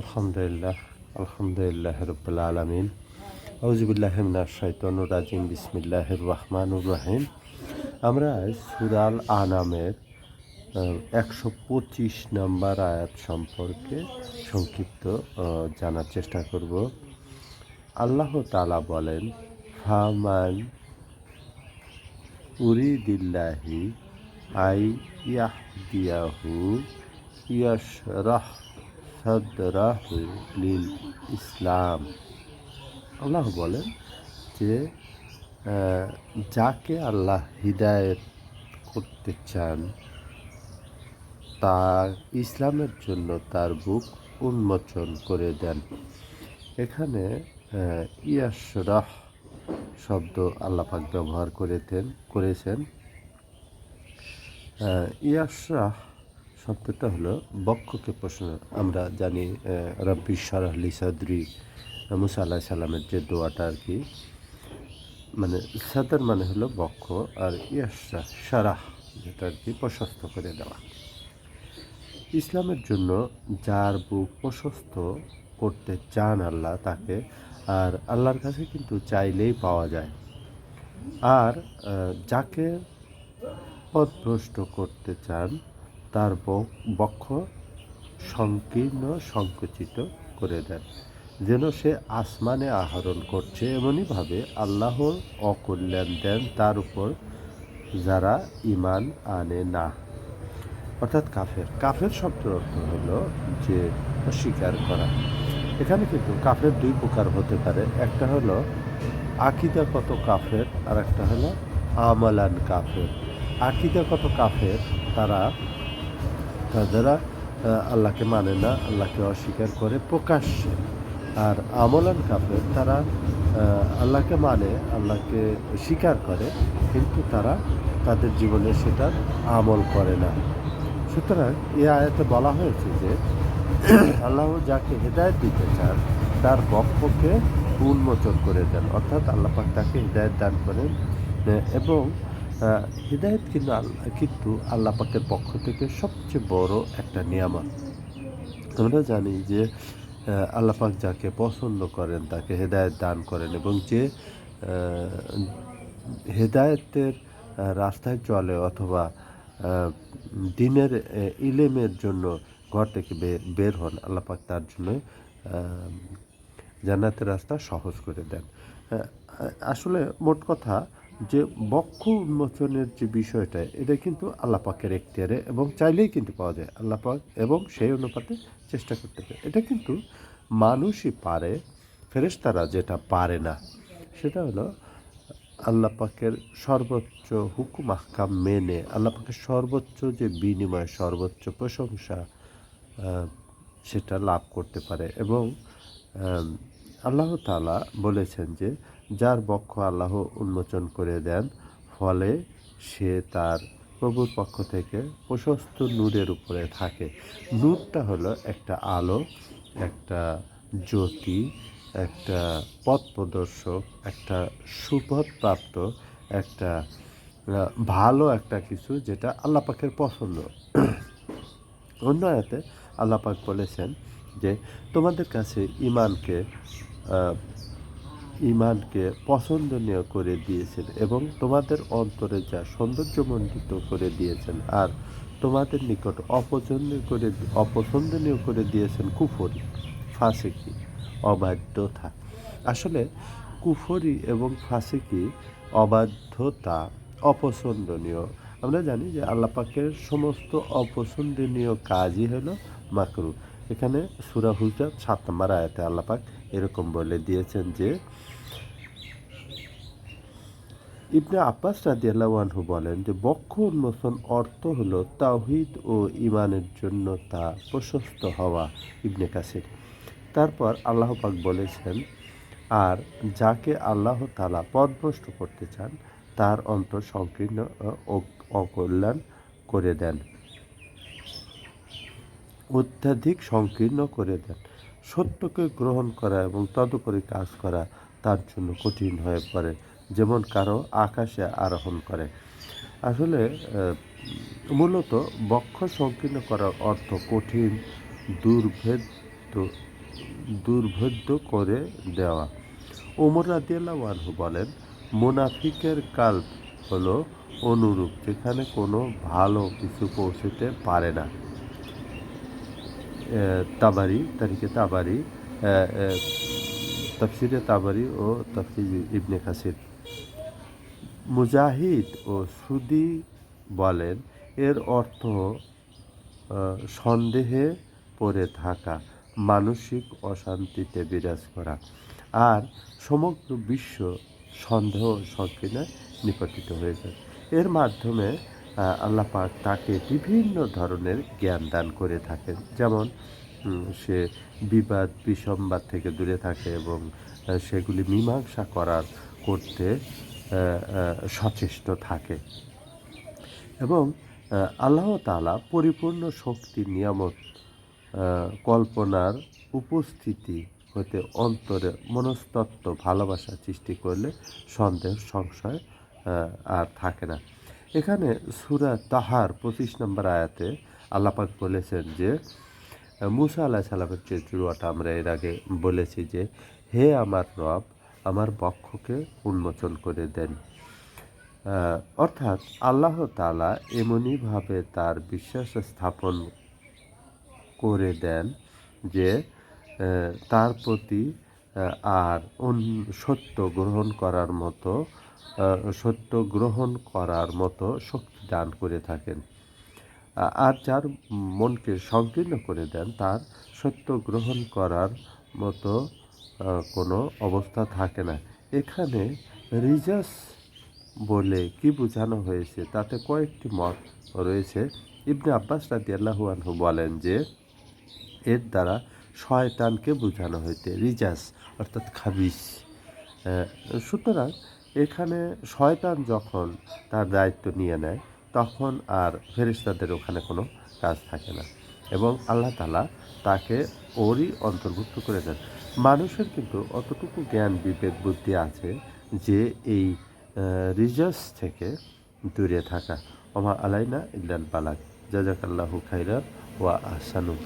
আলহামদুলিল্লাহ আলহামদুলিল্লাহ রবিল আলমিন আউজিবুল্লাহমিনা শৈতনুর রাজিম বিসমিল্লাহির রহমানুর রাহিম আমরা সুরাল আনামের একশো পঁচিশ নম্বর আয়াত সম্পর্কে সংক্ষিপ্ত জানার চেষ্টা করব। আল্লাহ তালা বলেন, ফামান উরিদিল্লাহি আই ইয়াহদিয়াহু ইয়াশরাহ সাদরাহু লিল ইসলাম। আল্লাহ বলেন যে যাকে আল্লাহ হৃদায়ত করতে চান তার ইসলামের জন্য তার বুক উন্মোচন করে দেন। এখানে আহ, ইয়াশরাহ শব্দ আল্লাপাক ব্যবহার করেছেন। আহ, ইয়াশরাহ শব্দটা হলো, বক্ষকে প্রশ্ন আমরা জানি রব্বি সারাহলি সাদরি। মুসা আল্লাহ সাল্লামের যে দোয়াটা আর কি মানে সাদার মানে হলো বক্ষ আর ইয়াশরাহ সারাহ যেটা আর কি প্রশস্ত করে দেওয়া। ইসলামের জন্য যার বুক প্রশস্ত করতে চান আল্লাহ তাকে, আর আল্লাহর কাছে কিন্তু চাইলেই পাওয়া যায়। আর যাকে পথভ্রষ্ট করতে চান তার বক্ষ সংকীর্ণ সংকুচিত করে দেন, যেন সে আসমানে আহরণ করছে এমনইভাবে আল্লাহর অকল্যাণ দেন তার উপর যারা ইমান আনে না। অর্থাৎ কাফের। কাফের শব্দের অর্থ হলো যে অস্বীকার করা। এখানে কিন্তু কাফের দুই প্রকার হতে পারে। একটা হলো আকিদাগত কাফের আর একটা হলো আমালান কাফের। আকিদাগত কাফের, তারা তারা আহ, আল্লাহকে মানে না আল্লাহকে অস্বীকার করে প্রকাশ্যে। আর আমলান কাফের তারা আল্লাহকে মানে আল্লাহকে স্বীকার করে কিন্তু তারা তাদের জীবনে সেটা আমল করে না। সুতরাং এ আয়াতে বলা হয়েছে যে আল্লাহ যাকে হেদায়ত দিতে চান তার বক্ষকে উন্মোচন করে দেন। অর্থাৎ আল্লাহ পাক তাকে হৃদায়ত দান করেন এবং হৃদায়ত কিন্তু আল্লাহ কিন্তু আল্লাহ পাকের পক্ষ থেকে সবচেয়ে বড় একটা নিয়ামত। আমরা জানি যে আল্লাহ পাক যাকে পছন্দ করেন, তাকে হেদায়েত দান করেন এবং যে হেদায়েতের রাস্তায় চলে অথবা দিনের ইলেমের জন্য ঘর থেকে বের হন, আল্লাহ পাক তার জন্য জান্নাতের রাস্তা সহজ করে দেন। আসলে মোট কথা যে বক্ষ উন্মোচনের যে বিষয়টা, এটা কিন্তু আল্লাহ পাকের এখতিয়ারে এবং চাইলেই কিন্তু পাওয়া যায়। আল্লাহ পাক এবং সেই অনুপাতে চেষ্টা করতে হবে এটা কিন্তু মানুষই পারে, ফেরেশতারা যেটা পারে না, সেটা হলো আল্লাহ পাকের সর্বোচ্চ হুকুম, আহকাম মেনে, আল্লাহ পাকের সর্বোচ্চ যে বিনিময়, সর্বোচ্চ প্রশংসা সেটা লাভ করতে পারে এবং আল্লাহ তালা বলেছেন যে, যার বক্ষ আল্লাহ উন্মোচন করে দেন, ফলে সে তার প্রভুর পক্ষ থেকে প্রশস্ত নূরের উপরে থাকে। নূরটা হলো একটা আলো, একটা জ্যোতি, একটা পথ প্রদর্শক, একটা সুপথ প্রাপ্ত, একটা ভালো একটা কিছু যেটা আল্লাহ পাকের পছন্দ। অন্য আয়াতে আল্লাহ পাক বলেছেন যে, তোমাদের কাছে ইমানকে ইমানকে পছন্দনীয় করে দিয়েছেন এবং তোমাদের অন্তরে যা সৌন্দর্যমণ্ডিত করে দিয়েছেন আর তোমাদের নিকট অপছন্দ করে অপছন্দনীয় করে দিয়েছেন কুফরি, ফাসিকি, অবাধ্যতা। আসলে কুফরি এবং ফাসিকি অবাধ্যতা অপছন্দনীয়। আমরা জানি যে আল্লাপাকের সমস্ত অপছন্দনীয় কাজই হলো মাকরু। এখানে সুরা হুজরাত সাত নম্বর আয়াতে আল্লাহ পাক এরকম বলে দিয়েছেন যে, ইবনে আব্বাস রাদিয়াল্লাহু বলেন যে, বক্ষ উন্মোচন অর্থ হলো তাওহিদ ও ইমানের জন্য তা প্রশস্ত হওয়া ইবনে কাসির। তারপর আল্লাহ পাক বলেছেন, আর যাকে আল্লাহ তালা পথভ্রষ্ট করতে চান, তার অন্তর সংকীর্ণ অকল্যাণ করে দেন। অত্যাধিক সংকীর্ণ করে দেন। সত্যকে গ্রহণ করা এবং তদুপরি কাজ করা তার জন্য কঠিন হয়ে পড়ে, যেমন কারও আকাশে আরোহণ করে। আসলে মূলত বক্ষ সংকীর্ণ করার অর্থ কঠিন, দুর্ভেদ্য দুর্ভেদ্য করে দেওয়া। ওমর রাদিয়াল্লাহু বলেন, মুনাফিকের কাল্প হলো অনুরূপ, যেখানে কোনো ভালো কিছু পৌঁছতে পারে না। তাবারি, তারিখে তাবারি তফসিরে তাবারি ও তফসির ইবনে কাসির। মুজাহিদ ও সুদি বলেন, এর অর্থ সন্দেহে পড়ে থাকা, মানসিক অশান্তিতে বিরাজ করা আর সমগ্র বিশ্ব সন্দেহ সংকীর্ণে নিপতিত হয়ে যায় এর মাধ্যমে আল্লাহ পাক তাকে বিভিন্ন ধরনের জ্ঞান দান করে থাকেন। যেমন সে বিবাদ, বিসম্বাদ থেকে দূরে থাকে এবং সেগুলি মীমাংসা করার করতে সচেষ্ট থাকে। এবং আল্লাহ তাআলা পরিপূর্ণ শক্তি, নিয়ামত কল্পনার উপস্থিতি হতে অন্তরে মনস্তত্ত্ব ভালোবাসা সৃষ্টি করলে সন্দেহ, সংশয় আর থাকে না। এখানে সুরা তাহার পঁচিশ নম্বর আয়াতে আল্লাপাক বলেছেন যে, মুসা আল্লাহ সাল্লামের চরিত্রটা আমরা এর আগে বলেছি যে, হে আমার রব, আমার বক্ষকে উন্মোচন করে দেন। অর্থাৎ আল্লাহ তালা এমনইভাবে তার বিশ্বাস স্থাপন করে দেন যে তার প্রতি আর সত্য গ্রহণ করার মতো সত্য গ্রহণ করার মতো শক্তি দান করে থাকেন। আর যার মনকে সংকীর্ণ করে দেন তার সত্য গ্রহণ করার মতো কোনো অবস্থা থাকে না। এখানে রিজাস বলে কি বোঝানো হয়েছে তাতে কয়েকটি মত রয়েছে। ইবনে আব্বাস রাদি আল্লাহানহু বলেন যে এর দ্বারা শয়তানকে বোঝানো হয়েছে, রিজাস, অর্থাৎ খাবিস সুতরাং এখানে শয়তান যখন তার দায়িত্ব নিয়ে নেয়, তখন আর ফেরেশতাদের ওখানে কোনো কাজ থাকে না এবং আল্লাহ তালা তাকে ওরই অন্তর্ভুক্ত করে দেন। মানুষের কিন্তু অতটুকু জ্ঞান, বিবেক, বুদ্ধি আছে যে এই রিজার্স থেকে দূরে থাকা। ওমা আলাইনা ইল্লাল বালাক। জাজাকাল্লাহু খাইরান ওয়া আহসানুল